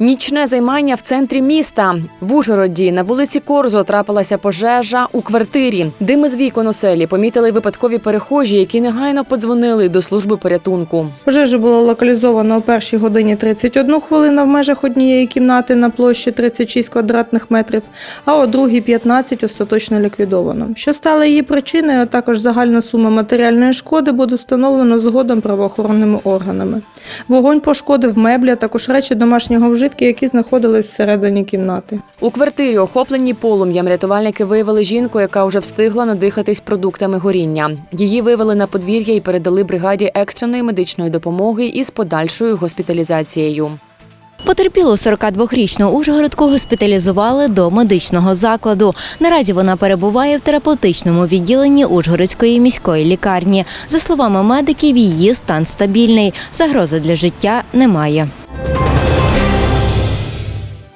Нічне займання в центрі міста. В Ужгороді на вулиці Корзо трапилася пожежа у квартирі. Дими з вікон оселі помітили випадкові перехожі, які негайно подзвонили до служби порятунку. Пожежа була локалізована о першій годині 31 хвилина в межах однієї кімнати на площі 36 квадратних метрів, а о другій 15 остаточно ліквідовано. Що стало її причиною, а також загальна сума матеріальної шкоди буде встановлено згодом правоохоронними органами. Вогонь пошкодив меблі, а також речі домашнього вжитку, які знаходились всередині кімнати. У квартирі, охопленій полум'ям, рятувальники виявили жінку, яка вже встигла надихатись продуктами горіння. Її вивели на подвір'я і передали бригаді екстреної медичної допомоги із подальшою госпіталізацією. Потерпілу 42-річну Ужгородку госпіталізували до медичного закладу. Наразі вона перебуває в терапевтичному відділенні Ужгородської міської лікарні. За словами медиків, її стан стабільний. Загрози для життя немає.